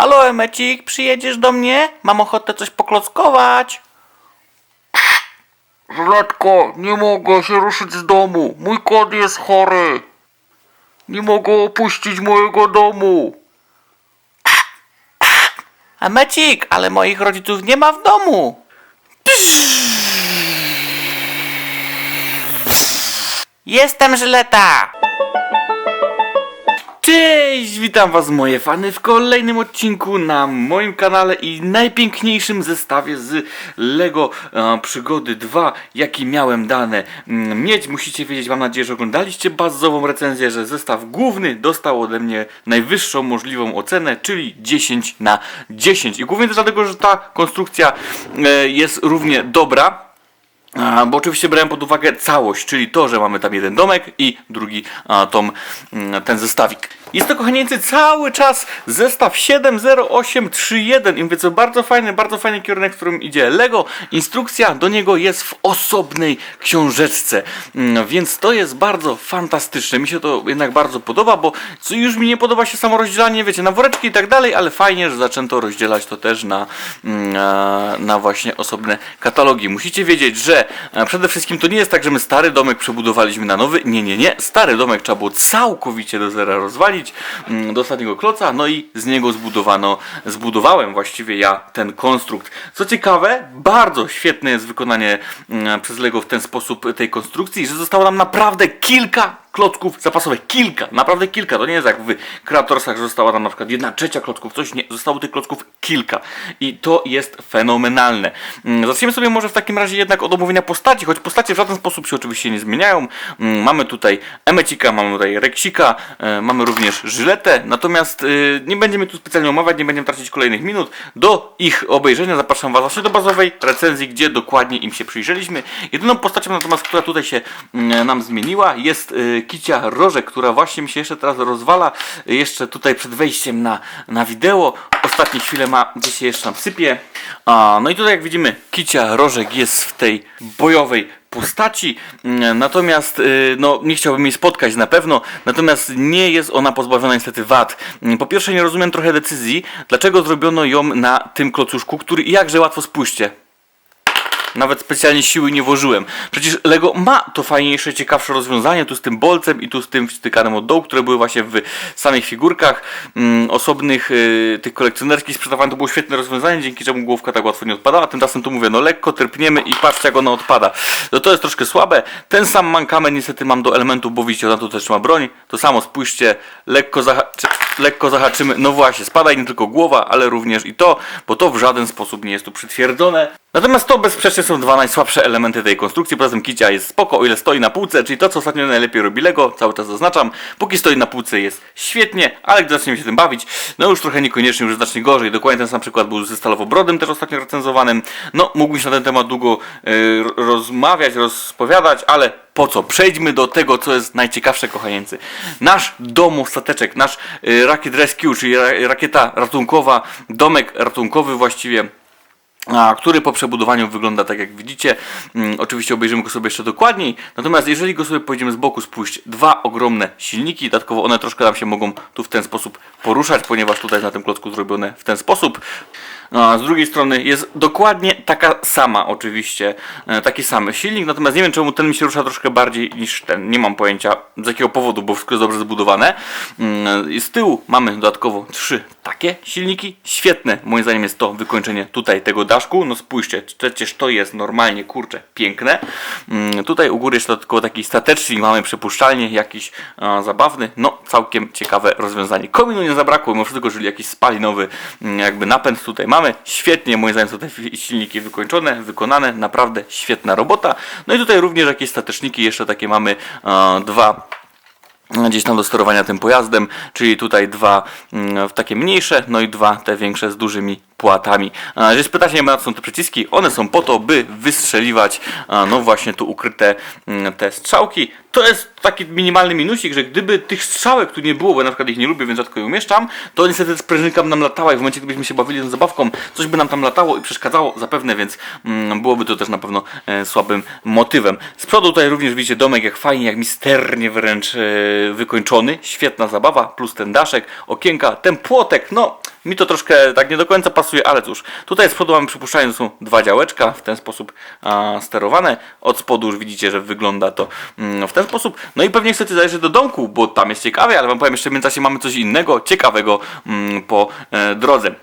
Halo, Emecik, przyjedziesz do mnie? Mam ochotę coś poklockować. Żyletko, nie mogę się ruszyć z domu. Mój kot jest chory. Nie mogę opuścić mojego domu. Emecik, ale moich rodziców nie ma w domu. Jestem Żyleta. Cześć, witam was moje fany w kolejnym odcinku na moim kanale i najpiękniejszym zestawie z LEGO e, Przygody 2, jaki miałem dane mm, mieć. Musicie wiedzieć, mam nadzieję, że oglądaliście bazową recenzję, że zestaw główny dostał ode mnie najwyższą możliwą ocenę, czyli 10 na 10. I głównie też dlatego, że ta konstrukcja e, jest równie dobra. A, bo oczywiście brałem pod uwagę całość, czyli to, że mamy tam jeden domek i drugi a, tom, mm, ten zestawik. Jest to, kochanieńcy, cały czas zestaw 70831 i mówię co, bardzo fajny, bardzo fajny kierunek, w którym idzie Lego. Instrukcja do niego jest w osobnej książeczce, Mm, więc to jest bardzo fantastyczne. Mi się to jednak bardzo podoba, bo już mi nie podoba się samo rozdzielanie, wiecie, na woreczki i tak dalej, ale fajnie, że zaczęto rozdzielać to też na, mm, na, na właśnie osobne katalogi. Musicie wiedzieć, że e, przede wszystkim to nie jest tak, że my stary domek przebudowaliśmy na nowy. Nie, nie, nie. Stary domek trzeba było całkowicie do zera rozwalić, mm, do ostatniego kloca, no i z niego zbudowano, zbudowałem właściwie ja ten konstrukt. Co ciekawe, bardzo świetne jest wykonanie mm, przez Lego w ten sposób tej konstrukcji, że zostało nam naprawdę kilka klocków zapasowych. Kilka, naprawdę kilka. To nie jest jak w Kreatorsach, że została tam na przykład jedna trzecia klocków, coś nie. Zostało tych klocków kilka. I to jest fenomenalne. Mm, Zaczniemy sobie może w takim razie jednak od omówienia postaci, choć postacie w żaden sposób się oczywiście nie zmieniają. Mm, Mamy tutaj Emecika, mamy tutaj Reksika, e, mamy również Żyletę, natomiast e, nie będziemy tu specjalnie omawiać, nie będziemy tracić kolejnych minut. Do ich obejrzenia zapraszam Was właśnie do bazowej recenzji, gdzie dokładnie im się przyjrzeliśmy. Jedyną postacią natomiast, która tutaj się mm, nam zmieniła jest e, Kicia Rożek, która właśnie mi się jeszcze teraz rozwala, jeszcze tutaj przed wejściem na, na wideo. Ostatnie chwile ma, gdzie się jeszcze nam sypie. A, no i tutaj jak widzimy, Kicia Rożek jest w tej bojowej postaci, Mm, natomiast y, no, nie chciałbym jej spotkać na pewno, natomiast nie jest ona pozbawiona niestety wad. Mm, Po pierwsze nie rozumiem trochę decyzji, dlaczego zrobiono ją na tym klocuszku, który jakże łatwo spójrzcie. Nawet specjalnie siły nie włożyłem. Przecież Lego ma to fajniejsze, ciekawsze rozwiązanie, tu z tym bolcem i tu z tym wstykanym od dołu, które były właśnie w samych figurkach mm, osobnych, y, tych kolekcjonerskich sprzedawanych. To było świetne rozwiązanie, dzięki czemu główka tak łatwo nie odpadała. Tymczasem tu mówię, no lekko trpniemy i patrzcie jak ona odpada. No to jest troszkę słabe. Ten sam mankament niestety mam do elementu, bo widzicie, ona tu też ma broń. To samo spójrzcie, lekko, zaha lekko zahaczymy. No właśnie, spada i nie tylko głowa, ale również i to, bo to w żaden sposób nie jest tu przytwierdzone. Natomiast to bezsprzecznie są dwa najsłabsze elementy tej konstrukcji. Poza tym kicia jest spoko, o ile stoi na półce, czyli to, co ostatnio najlepiej robi Lego, cały czas zaznaczam. Póki stoi na półce jest świetnie, ale gdy zaczniemy się tym bawić, no już trochę niekoniecznie, już znacznie gorzej. Dokładnie ten sam przykład był ze Stalowobrodem, też ostatnio recenzowanym. No, mógłbym się na ten temat długo yy, rozmawiać, rozpowiadać, ale po co? Przejdźmy do tego, co jest najciekawsze, kochanieńcy. Nasz domostateczek, nasz yy, Rocket Rescue, czyli ra rakieta ratunkowa, domek ratunkowy właściwie który po przebudowaniu wygląda tak jak widzicie. Mm, oczywiście obejrzymy go sobie jeszcze dokładniej. Natomiast jeżeli go sobie pojedziemy z boku, spójrzcie, dwa ogromne silniki. Dodatkowo one troszkę nam się mogą tu w ten sposób poruszać, ponieważ tutaj jest na tym klocku zrobione w ten sposób. A z drugiej strony jest dokładnie taka sama oczywiście, e, taki sam silnik, natomiast nie wiem czemu ten mi się rusza troszkę bardziej niż ten. Nie mam pojęcia z jakiego powodu, bo wszystko jest dobrze zbudowane. Mm, Z tyłu mamy dodatkowo trzy takie silniki. Świetne moim zdaniem jest to wykończenie tutaj tego daszku. No spójrzcie, przecież to jest normalnie, kurczę, piękne. Mm, Tutaj u góry jeszcze dodatkowo taki statecznik, mamy przepuszczalnie jakiś zabawny. No całkiem ciekawe rozwiązanie. Kominu nie zabrakło, mimo wszystko, czyli jakiś spalinowy mm, jakby napęd tutaj mamy. Świetnie moim zdaniem są te silniki wykończone, wykonane. Naprawdę świetna robota. No i tutaj również jakieś stateczniki, jeszcze takie mamy dwa gdzieś tam do sterowania tym pojazdem, czyli tutaj dwa mm, takie mniejsze, no i dwa te większe z dużymi płatami. Jeżeli spytacie mnie, na co są te przyciski, one są po to, by wystrzeliwać no właśnie tu ukryte mm, te strzałki. To jest taki minimalny minusik, że gdyby tych strzałek tu nie było, bo na przykład ich nie lubię, więc rzadko je umieszczam, to niestety sprężynka by nam latała i w momencie, gdybyśmy się bawili tą zabawką, coś by nam tam latało i przeszkadzało zapewne, więc mm, byłoby to też na pewno e, słabym motywem. Z przodu tutaj również widzicie domek, jak fajnie, jak misternie wręcz e, wykończony. Świetna zabawa, plus ten daszek, okienka, ten płotek, no Mi to troszkę tak nie do końca pasuje, ale cóż. Tutaj z przodu mamy przypuszczalnie, są dwa działeczka w ten sposób a, sterowane. Od spodu już widzicie, że wygląda to mm, w ten sposób. No i pewnie chcecie zajrzeć do domku, bo tam jest ciekawie, ale wam powiem jeszcze w międzyczasie mamy coś innego, ciekawego mm, po e, drodze.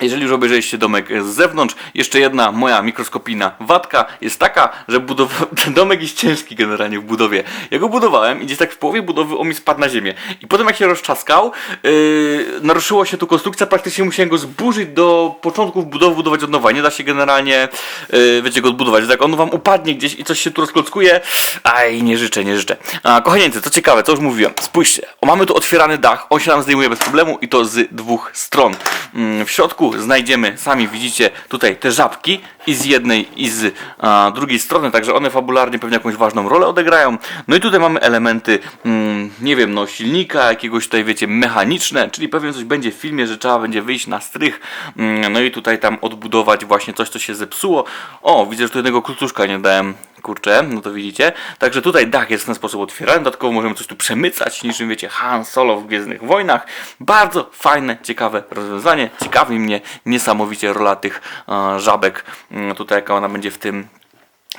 Jeżeli już obejrzeliście domek z zewnątrz, jeszcze jedna moja mikroskopijna wadka jest taka, że ten domek jest ciężki generalnie w budowie. Ja go budowałem i gdzieś tak w połowie budowy on mi spadł na ziemię. I potem jak się rozczaskał, yy, naruszyła się tu konstrukcja, praktycznie musiałem go zburzyć do początków budowy, budować od nowa. Nie da się generalnie, yy, wiecie, go odbudować. Tak on wam upadnie gdzieś i coś się tu rozklockuje. Aj, nie życzę, nie życzę. A, kochanieńcy, co ciekawe, co już mówiłem, spójrzcie, o, mamy tu otwierany dach, on się nam zdejmuje bez problemu i to z dwóch stron. Mm, W środku znajdziemy, sami widzicie, tutaj te żabki i z jednej i z a, drugiej strony, także one fabularnie pewnie jakąś ważną rolę odegrają. No i tutaj mamy elementy, mm, nie wiem, no silnika, jakiegoś tutaj, wiecie, mechaniczne, czyli pewnie coś będzie w filmie, że trzeba będzie wyjść na strych, mm, no i tutaj tam odbudować właśnie coś, co się zepsuło. O, widzę, że tu jednego kluczuszka nie dałem kurczę, no to widzicie. Także tutaj dach jest w ten sposób otwierany, dodatkowo możemy coś tu przemycać, niczym wiecie Han Solo w Gwiezdnych Wojnach. Bardzo fajne, ciekawe rozwiązanie. Ciekawi mnie niesamowicie rola tych e, żabek, mm, tutaj jaka ona będzie w tym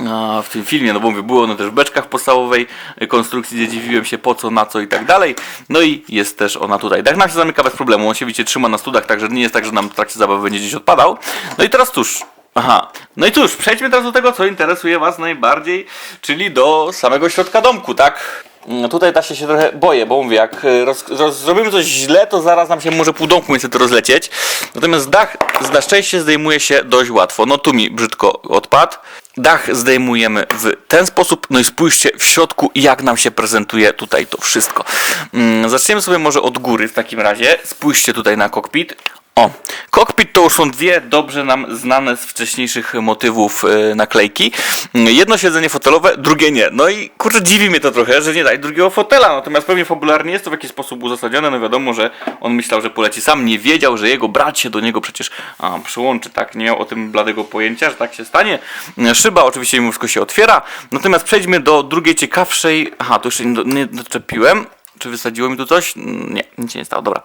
a, w tym filmie, no bo mówię, było ono też w beczkach podstawowej y, konstrukcji, gdzie dziwiłem się po co, na co i tak dalej. No i jest też ona tutaj. Dach nam się zamyka bez problemu, on się wiecie trzyma na studach, także nie jest tak, że nam w trakcie zabawy będzie gdzieś odpadał. No i teraz cóż, aha, no i cóż, przejdźmy teraz do tego, co interesuje Was najbardziej, czyli do samego środka domku, tak? No tutaj ta się, trochę boję, bo mówię, jak y, roz, roz, zrobimy coś źle, to zaraz nam się może pół domku niestety rozlecieć. Natomiast dach na szczęście zdejmuje się dość łatwo. No tu mi brzydko odpadł. Dach zdejmujemy w ten sposób. No i spójrzcie w środku, jak nam się prezentuje tutaj to wszystko. Mm, zaczniemy sobie może od góry w takim razie. Spójrzcie tutaj na kokpit. O, kokpit to już są dwie dobrze nam znane z wcześniejszych motywów e, naklejki. Jedno siedzenie fotelowe, drugie nie. No i kurczę, dziwi mnie to trochę, że nie daj drugiego fotela. Natomiast pewnie fabularnie jest to w jakiś sposób uzasadnione. No wiadomo, że on myślał, że poleci sam. Nie wiedział, że jego brat się do niego przecież a, przyłączy. Tak, nie miał o tym bladego pojęcia, że tak się stanie. Szyba oczywiście mimo wszystko się otwiera. Natomiast przejdźmy do drugiej ciekawszej. Aha, to jeszcze nie doczepiłem. Czy wysadziło mi tu coś? Nie, nic się nie stało, dobra.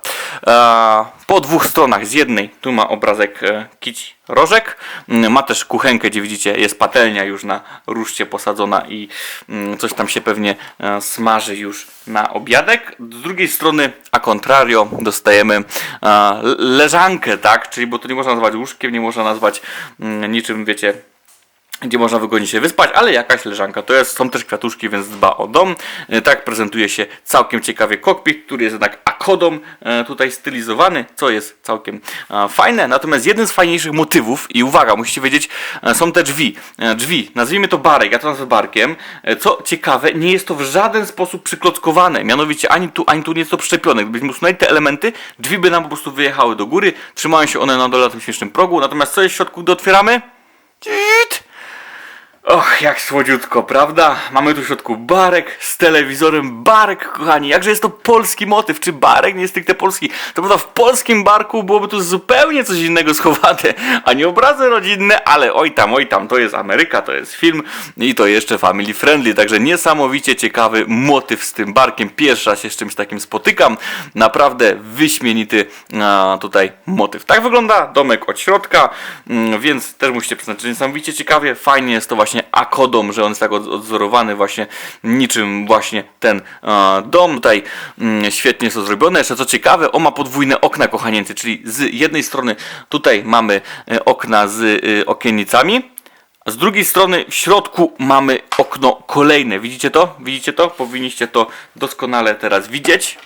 E, po dwóch stronach, z jednej tu ma obrazek e, kici rożek, Mm, ma też kuchenkę, gdzie widzicie jest patelnia już na ruszcie posadzona i mm, coś tam się pewnie e, smaży już na obiadek. Z drugiej strony, a contrario, dostajemy e, leżankę, tak? Czyli, bo to nie można nazwać łóżkiem, nie można nazwać mm, niczym, wiecie, gdzie można wygodnie się wyspać, ale jakaś leżanka to jest. Są też kwiatuszki, więc dba o dom. E, Tak prezentuje się całkiem ciekawie kokpit, który jest jednak akodą e, tutaj stylizowany, co jest całkiem e, fajne. Natomiast jeden z fajniejszych motywów, i uwaga, musicie wiedzieć, są te drzwi. Drzwi, nazwijmy to barek, ja to nazwę barkiem. Co ciekawe, nie jest to w żaden sposób przyklockowane. Mianowicie ani tu, ani tu nie jest to przyczepione. Gdybyśmy usunęli te elementy, drzwi by nam po prostu wyjechały do góry. Trzymają się one na dole na tym śmiesznym progu. Natomiast co jest w środku, gdy otwieramy? Cit! Och, jak słodziutko, prawda? Mamy tu w środku barek z telewizorem. Barek, kochani, jakże jest to polski motyw. Czy barek nie jest stricte polski? To prawda, w polskim barku byłoby tu zupełnie coś innego schowane, a nie obrazy rodzinne, ale oj tam, oj tam, to jest Ameryka, to jest film i to jeszcze family friendly, także niesamowicie ciekawy motyw z tym barkiem. Pierwszy raz się z czymś takim spotykam. Naprawdę wyśmienity a, tutaj motyw. Tak wygląda domek od środka, mm, więc też musicie przyznać, że niesamowicie ciekawie, fajnie jest to właśnie akodą, że on jest tak od- odzorowany właśnie niczym właśnie ten e, dom. Tutaj mm, świetnie jest to zrobione. Jeszcze co ciekawe, on ma podwójne okna kochanieńcy, czyli z jednej strony tutaj mamy e, okna z e, okiennicami, z drugiej strony w środku mamy okno kolejne. Widzicie to? Widzicie to? Powinniście to doskonale teraz widzieć.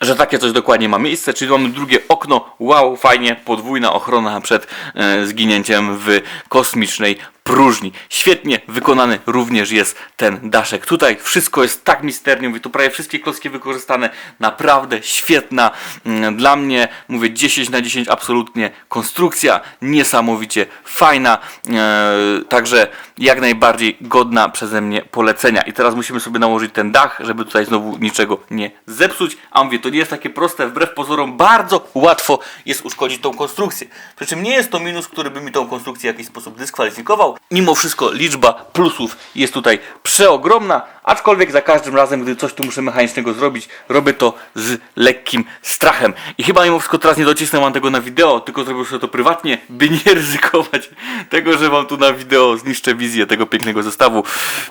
Że takie coś dokładnie ma miejsce, czyli mamy drugie okno, wow, fajnie, podwójna ochrona przed e, zginięciem w kosmicznej próżni. Świetnie wykonany również jest ten daszek. Tutaj wszystko jest tak misternie, mówię, tu prawie wszystkie klocki wykorzystane, naprawdę świetna. Mm, Dla mnie, mówię, 10 na 10 absolutnie konstrukcja, niesamowicie fajna, e, także jak najbardziej godna przeze mnie polecenia. I teraz musimy sobie nałożyć ten dach, żeby tutaj znowu niczego nie zepsuć. A mówię, to nie jest takie proste, wbrew pozorom bardzo łatwo jest uszkodzić tą konstrukcję. Przy czym nie jest to minus, który by mi tą konstrukcję w jakiś sposób dyskwalifikował. Mimo wszystko liczba plusów jest tutaj przeogromna, aczkolwiek za każdym razem, gdy coś tu muszę mechanicznego zrobić, robię to z lekkim strachem. I chyba mimo wszystko teraz nie docisnę wam tego na wideo, tylko zrobię sobie to prywatnie, by nie ryzykować tego, że wam tu na wideo zniszczę wizję tego pięknego zestawu.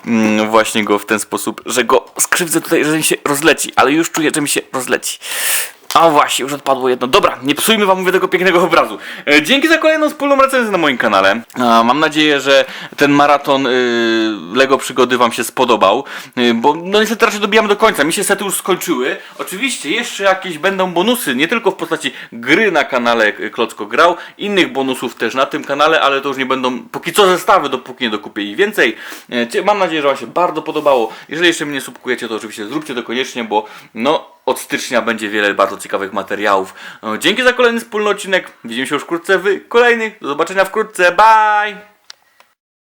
Mm, właśnie go w ten sposób, że go skrzywdzę tutaj, że mi się rozleci, ale już czuję, że mi się rozleci. A właśnie, już odpadło jedno. Dobra, nie psujmy wam mówię tego pięknego obrazu. E, dzięki za kolejną wspólną recenzję na moim kanale. Mam nadzieję, że ten maraton y, Lego Przygody wam się spodobał, y, bo no niestety raczej dobijamy do końca. Mi się sety już skończyły. Oczywiście jeszcze jakieś będą bonusy, nie tylko w postaci gry na kanale y, Klocko Grał, innych bonusów też na tym kanale, ale to już nie będą póki co zestawy, dopóki nie dokupię ich więcej. E, mam nadzieję, że wam się bardzo podobało. Jeżeli jeszcze mnie subkujecie, to oczywiście zróbcie to koniecznie, bo no od stycznia będzie wiele bardzo ciekawych materiałów. E, Dzięki za kolejny wspólny odcinek. Widzimy się już wkrótce w kolejnych. Do zobaczenia wkrótce. Bye!